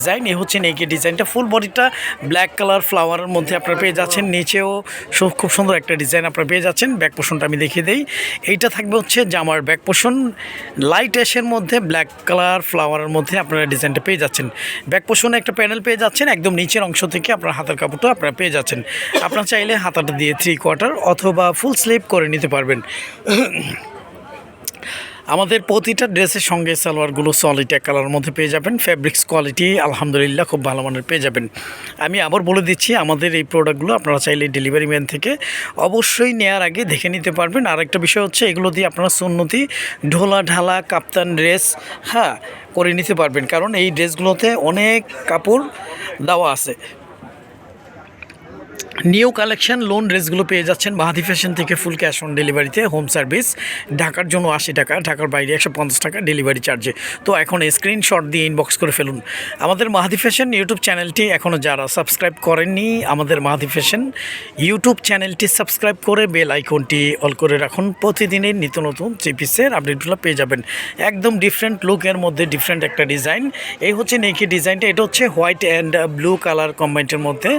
Design, এ হচ্ছে নেকি ডিজাইনটা। ফুল বডিটা ব্ল্যাক কালার ফ্লাওয়ারের মধ্যে আপনারা পেয়ে যাচ্ছেন। নিচেও খুব সুন্দর একটা ডিজাইন আপনারা পেয়ে যাচ্ছেন। ব্যাক পোষণটা আমি দেখিয়ে দিই। এইটা থাকবে হচ্ছে জামার ব্যাক পোষণ। লাইট অ্যাশের মধ্যে ব্ল্যাক কালার ফ্লাওয়ারের মধ্যে আপনারা ডিজাইনটা পেয়ে যাচ্ছেন। ব্যাক পোষণে একটা প্যানেল পেয়ে যাচ্ছেন। একদম নিচের অংশ থেকে আপনার হাতের কাপড়টা আপনারা পেয়ে যাচ্ছেন। আপনারা চাইলে হাতাটা দিয়ে থ্রি কোয়ার্টার অথবা ফুল স্লিপ করে নিতে পারবেন। আমাদের প্রতিটা ড্রেসের সঙ্গে সালোয়ারগুলো সলিড এক কালারের মধ্যে পেয়ে যাবেন। ফ্যাব্রিক্স কোয়ালিটি আলহামদুলিল্লাহ খুব ভালো মানের পেয়ে যাবেন। আমি আবার বলে দিচ্ছি, আমাদের এই প্রোডাক্টগুলো আপনারা চাইলে ডেলিভারি ম্যান থেকে অবশ্যই নেওয়ার আগে দেখে নিতে পারবেন। আর একটা বিষয় হচ্ছে, এগুলো দিয়ে আপনারা সুন্নতি, ঢোলা ঢালা, কাপ্তান ড্রেস হ্যাঁ করে নিতে পারবেন। কারণ এই ড্রেসগুলোতে অনেক কাপড় দেওয়া আছে। নিউ কালেকশন লোন ড্রেসগুলো পেয়ে যাচ্ছেন মাহাদি ফ্যাশন থেকে ফুল ক্যাশ অন ডেলিভারিতে, হোম সার্ভিস। ঢাকার জন্য আশি টাকা, ঢাকার বাইরে একশো পঞ্চাশ টাকা ডেলিভারি চার্জে। তো এখন স্ক্রিনশট দিয়ে ইনবক্স করে ফেলুন। আমাদের মাহাদি ফ্যাশন ইউটিউব চ্যানেলটি এখনও যারা সাবস্ক্রাইব করেননি, আমাদের মাহাদি ফ্যাশন ইউটিউব চ্যানেলটি সাবস্ক্রাইব করে বেল আইকনটি অল করে রাখুন। প্রতিদিনের নিত্য নতুন চিপিসের আপডেটগুলো পেয়ে যাবেন। একদম ডিফারেন্ট লুকের মধ্যে ডিফারেন্ট একটা ডিজাইন এই হচ্ছে নেকি ডিজাইনটা এটা হচ্ছে হোয়াইট অ্যান্ড ব্লু কালার কম্বাইন্টের মধ্যে।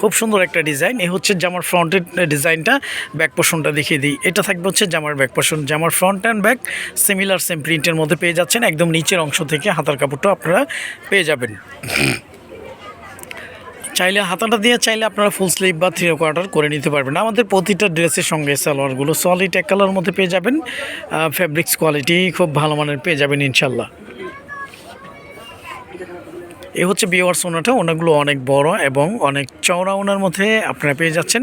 খুব সুন্দর একটা ডিজাইন এই হচ্ছে জামার ফ্রন্টের ডিজাইনটা ব্যাক পোর্শনটা দেখিয়ে দিই। এটা থাকবে হচ্ছে জামার ব্যাক পোর্শন জামার front and back similar same প্রিন্টের মধ্যে পেয়ে যাচ্ছেন। একদম নিচের অংশ থেকে হাতার কাপড়টা আপনারা পেয়ে যাবেন। চাইলে হাতাটা দিয়ে চাইলে আপনারা ফুল স্লিভ বা থ্রি কোয়ার্টার করে নিতে পারবেন। আমাদের প্রতিটা ড্রেসের সঙ্গে সালোয়ারগুলো সলিড এক কালার মধ্যে পেয়ে যাবেন। ফেব্রিক্স কোয়ালিটি খুব ভালো মানের পেয়ে যাবেন ইনশাল্লাহ এ হচ্ছে বিওয়ার সোনাটা ওনাগুলো অনেক বড় এবং অনেক চওড়া ওনার মধ্যে আপনারা পেয়ে যাচ্ছেন।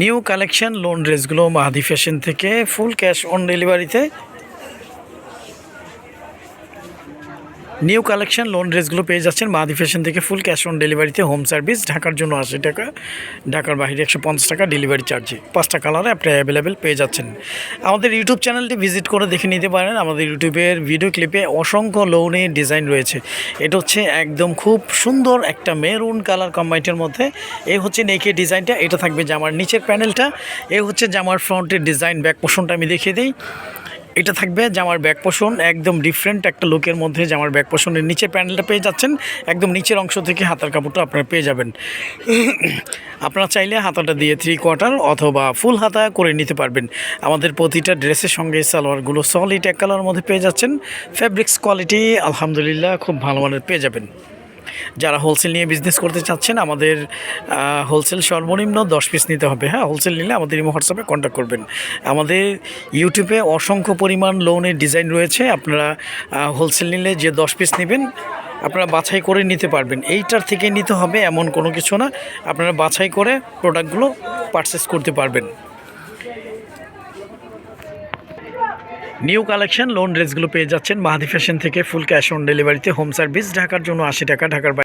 নিউ কালেকশন লোন ড্রেসগুলো মাহাদি ফ্যাশন থেকে, ফুল ক্যাশ অন ডেলিভারিতে। নিউ কালেকশন লোন ড্রেসগুলো পেয়ে যাচ্ছেন। মাহাদি ফ্যাশন থেকে ফুল ক্যাশ অন ডেলিভারিতে হোম সার্ভিস ঢাকার জন্য আশি টাকা, ঢাকার বাইরে একশো পঞ্চাশ টাকা ডেলিভারি চার্জে পাঁচটা কালারে আপনি অ্যাভেলেবেল পেয়ে যাচ্ছেন। আমাদের ইউটিউব চ্যানেলটি ভিজিট করে দেখে নিতে পারেন। আমাদের ইউটিউবের ভিডিও ক্লিপে অসংখ্য লোনের ডিজাইন রয়েছে। এটা হচ্ছে একদম খুব সুন্দর একটা মেরুন কালার কম্বাইন্টের মধ্যে। এই হচ্ছে নেকে ডিজাইনটা এটা থাকবে জামার নিচের প্যানেলটা এ হচ্ছে জামার ফ্রন্টের ডিজাইন ব্যাক পোষণটা আমি দেখিয়ে দিই। এটা থাকবে জামার ব্যাক পোষণ, একদম ডিফারেন্ট একটা লুকের মধ্যে জামার ব্যাক পোষণের নিচের প্যানেলটা পেয়ে যাচ্ছেন। একদম নিচের অংশ থেকে হাতার কাপড়টা আপনারা পেয়ে যাবেন। আপনারা চাইলে হাতাটা দিয়ে থ্রি কোয়ার্টার অথবা ফুল হাতা করে নিতে পারবেন। আমাদের প্রতিটা ড্রেসের সঙ্গে সালোয়ারগুলো সলিড এক কালার মধ্যে পেয়ে যাচ্ছেন। ফ্যাব্রিক্স কোয়ালিটি আলহামদুলিল্লাহ, খুব ভালো মানের পেয়ে যাবেন। যারা হোলসেল নিয়ে বিজনেস করতে চাচ্ছেন, আমাদের হোলসেল সর্বনিম্ন দশ পিস নিতে হবে। হ্যাঁ হোলসেল নিলে আমাদের ইমো হোয়াটসঅ্যাপে কন্ট্যাক্ট করবেন। আমাদের ইউটিউবে অসংখ্য পরিমাণ লোনের ডিজাইন রয়েছে। আপনারা হোলসেল নিলে যে দশ পিস নেবেন, আপনারা বাছাই করে নিতে পারবেন। এইটার থেকে নিতে হবে এমন কোনো কিছু না। আপনারা বাছাই করে প্রোডাক্টগুলো পারচেস করতে পারবেন। নিউ কালেকশন লোন ড্রেসগুলো পেয়ে যাচ্ছেন। মাহাদি ফ্যাশন থেকে ফুল ক্যাশ অন ডেলিভারিতে হোম সার্ভিস ঢাকার জন্য আশি টাকা, ঢাকার